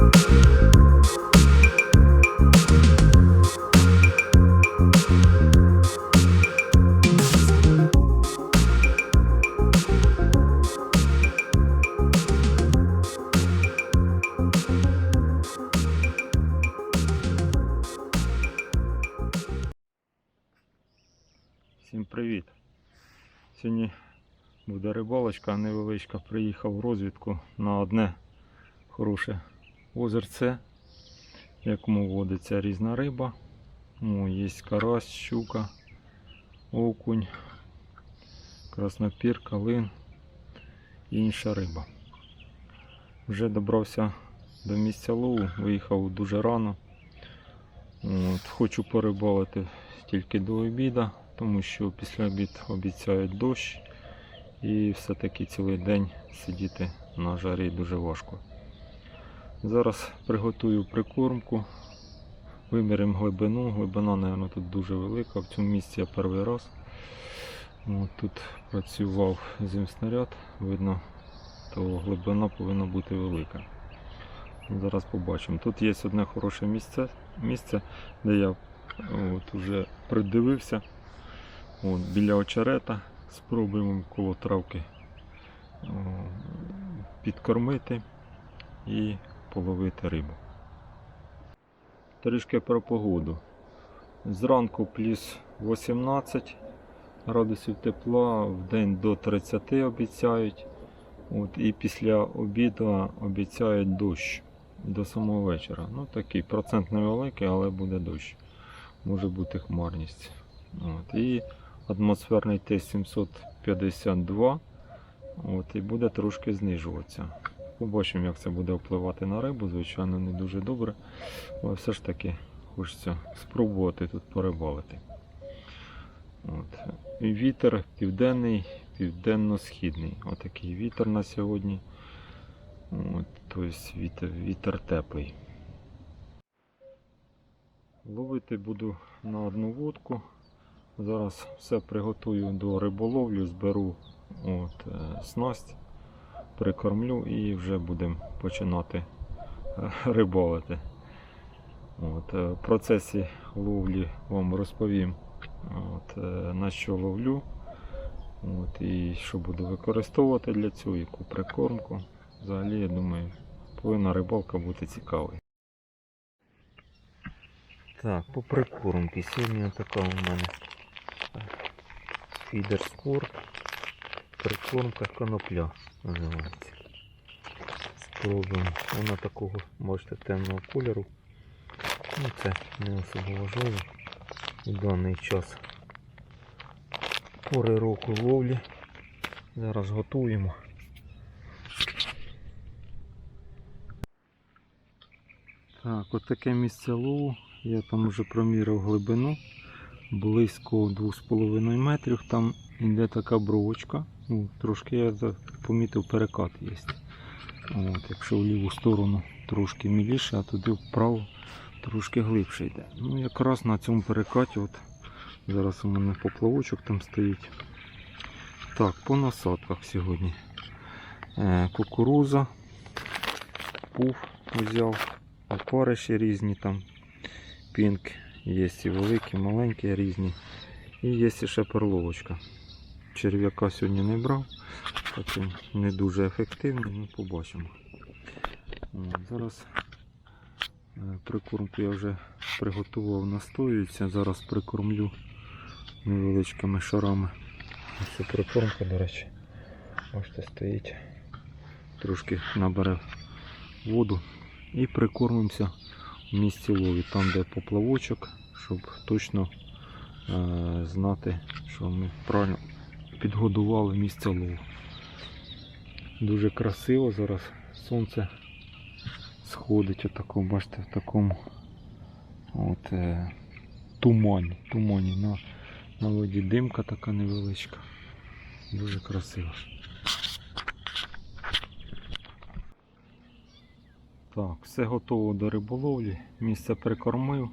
Всім привіт! Сьогодні буде рибалочка невеличка. Приїхав в розвідку на одне хороше озерце, в якому водиться різна риба. О, є карась, щука, окунь, краснопір, калин і інша риба. Вже добрався до місця лову, виїхав дуже рано. От, хочу порибалити тільки до обіду, тому що після обід обіцяють дощ і все-таки цілий день сидіти на жарі дуже важко. Зараз приготую прикормку, виміряємо глибину. Глибина, мабуть, тут дуже велика. В цьому місці я перший раз. От, тут працював зимснаряд, видно, то глибина повинна бути велика. Зараз побачимо. Тут є одне хороше місце, місце де я от, уже придивився. От, біля очерета. Спробуємо коло травки підкормити і половити рибу. Трішки про погоду. Зранку плюс 18 градусів тепла, в день до 30 обіцяють. От, і після обіду обіцяють дощ до самого вечора. Ну такий процент невеликий, але буде дощ. Може бути хмарність. От, і атмосферний Т-752. От, і буде трошки знижуватися. Побачимо, як це буде впливати на рибу. Звичайно, не дуже добре. Але все ж таки хочеться спробувати тут порибалити. От. Вітер південний, південно-східний. Отакий вітер на сьогодні. От, тобто вітер, вітер теплий. Ловити буду на одну вудку. Зараз все приготую до риболовлі, зберу от, е, снасть, прикормлю і вже будемо починати е, рибалити. От, е, в процесі ловлі вам розповім, от, е, на що ловлю. От, і що буду використовувати для цього, яку прикормку. Взагалі, я думаю, повинна рибалка бути цікавою. Так, по прикормці. Сьогодні така у мене фідер спорт. Прикормка конопля називається. Спробуємо. Вона такого, бачите, темного кольору. Ну, це не особо важливо. У даний час пори року ловлі. Зараз готуємо. Так, от таке місце лову. Я там вже проміряв глибину. Близько 2,5 метрів. Там йде така бровочка. Ну, трошки я помітив перекат є. От, якщо в ліву сторону трошки міліше, а туди вправо трошки глибше йде. Ну якраз на цьому перекаті от зараз у мене поплавочок там стоїть. Так, по насадках сьогодні. Е, кукуруза, пуф взяв, опариші різні там, пінк, є і великі, маленькі різні. І є ще перловочка. Черв'яка сьогодні не брав, такий не дуже ефективний, ну побачимо. Зараз е, прикормку я вже приготував, настоюється. Зараз прикормлю невеличкими шарами. Ось прикормка, до речі, бачите, стоїть. Трошки набере воду і прикормимося в місці лові, там де поплавочок, щоб точно е, знати, що ми правильно підгодували місце лову. Дуже красиво зараз сонце сходить отако, бачите, в такому от, е, тумані, тумані на, на воді димка така невеличка. Дуже красиво. Так, все готово до риболовлі. Місце прикормив.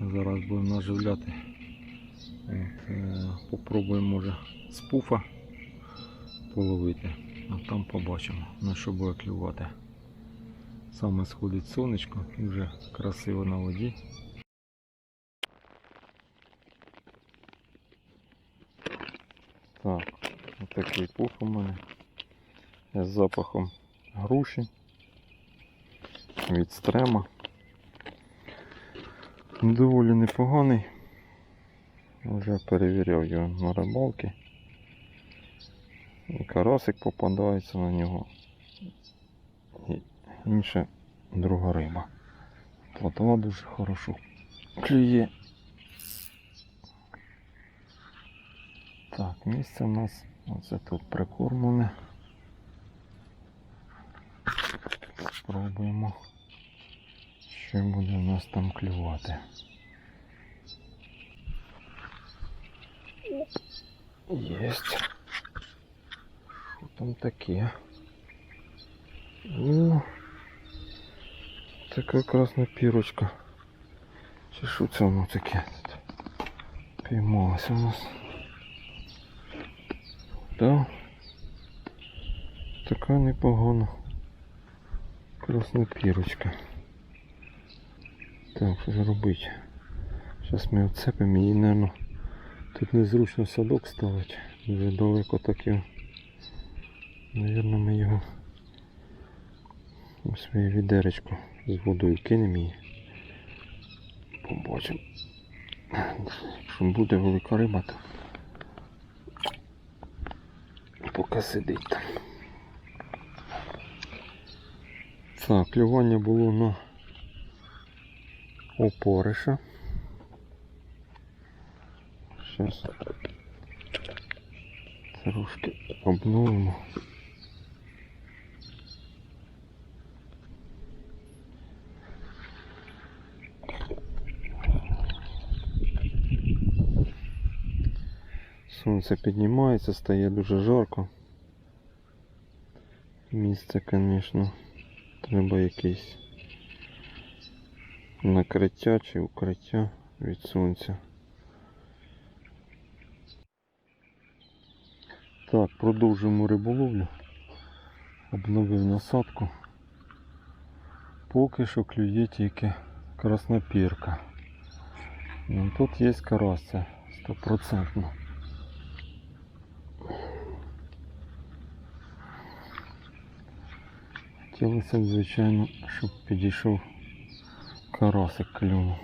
Зараз будемо наживляти. Е, попробуємо може з пуфа половити. А там побачимо на що буде клювати. Саме сходить сонечко, і вже красиво на воді. Так, отакий пух у мене. З запахом груші від стрема. Доволі непоганий. Вже перевіряв його на рибалки. І карасик попадається на нього. І інша друга риба. Плотова дуже хорошо клює. Так, місце у нас оце тут прикормлене. Спробуємо, що буде у нас там клювати. Єсть. Що там таке? О, така красна пірочка. Чи що це воно таке? тут у нас. Да. Така непогана. Красна пірочка. Так, що ж робити? Зараз ми оцепимо її, наверное, тут незручно садок ставити. Дуже далеко так його. Наверно, ми його у своє відеречко з водою кинемо її. Побачимо. Якщо буде велика риба, то поки сидить там. Так, клювання було на опориша. Зараз трошки обновимо. Сонце піднімається, стає дуже жарко. Місце, звісно, треба якесь накриття чи укриття від сонця. Так, продовжуємо риболовлю. Обновив насадку. Поки що клює тільки краснопірка. Ну, тут є карася стопроцентно. Хотілося б, звичайно, щоб підійшов карасик клюнув.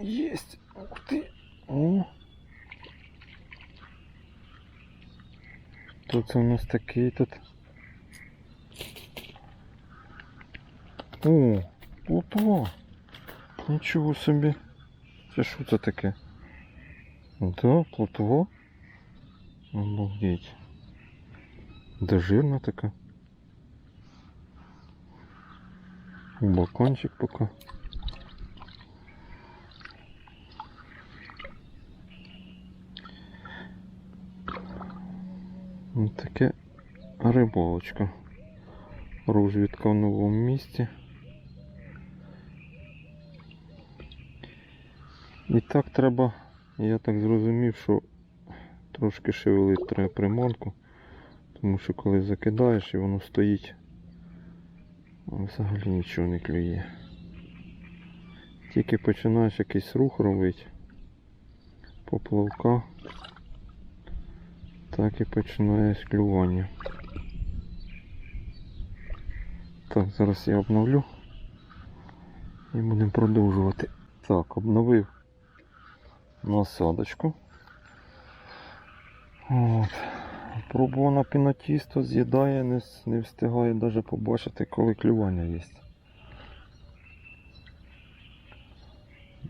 Єсть! Це у нас такий тут? О, плотва! Нічого собі. Це що це таке? Да, плотва. Обалдеть. Да жирна така. Балкончик пока. Таке рибалочка. Розвідка в новому місці. І так треба, я так зрозумів, що трошки шевелити треба приманку. Тому що коли закидаєш і воно стоїть, взагалі нічого не клює. Тільки починаєш якийсь рух робити, поплавка, так і починаєш клювання. Так, зараз я обновлю і будемо продовжувати. Так, обновив насадочку. От. Пробував на пінатісто, з'їдає, не, не встигає навіть побачити, коли клювання є.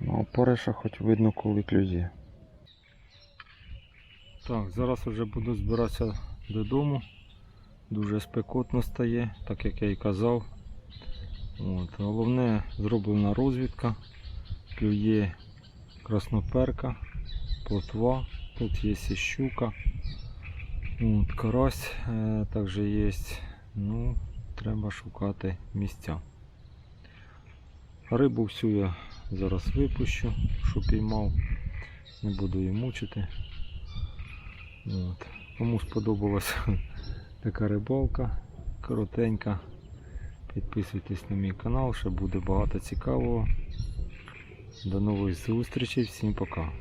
Ну, а хоч видно, коли клює. Так, зараз вже буду збиратися додому. Дуже спекотно стає, так як я і казав. От. Головне зроблена розвідка. Клює красноперка, плотва, тут є і щука. От, карась е, також є. Ну, треба шукати місця. Рибу всю я зараз випущу, що піймав. Не буду її мучити. От. Кому сподобалася Така рибалка коротенька. Підписуйтесь на мій канал, ще буде багато цікавого. До нових зустрічей, всім пока.